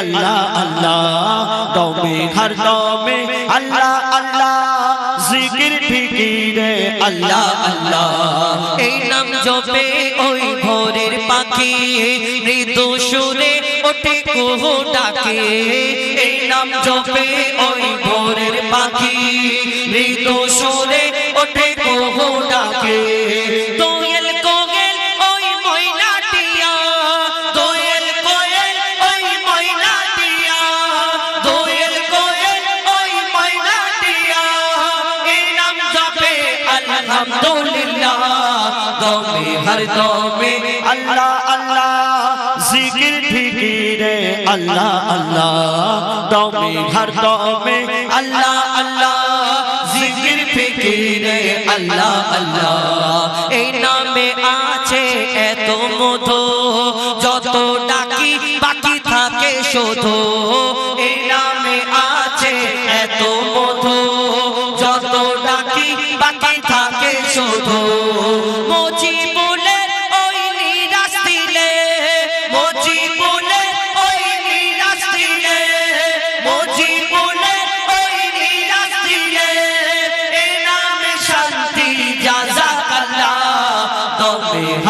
আল্লাহ আল্লাহ, দমে হর দমে আল্লাহ আল্লাহ, জিকির ফিকিরে আল্লাহ আল্লাহ। এই নাম জপে ওই ভোরের পাখি, মৃদু সুরে ওঠে কুহু ডাকে। এই নাম জপে ওই ভোরের পাখি, মৃদু সুরে ওঠে দমে হর দমে আল্লাহ আল্লাহ, জিকির ফিকিরে আল্লাহ আল্লাহ দমে হর দমে আল্লাহ আল্লাহ, জিকির ফিকিরে আল্লাহ আল্লাহ, এই নামে আছে এত মধু। যত ডাকি বাকি থাকে শুধু। এই নামে আছে এত মধু। যত ডাকি বাকি থাকে শুধু।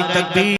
নারায় তকবীর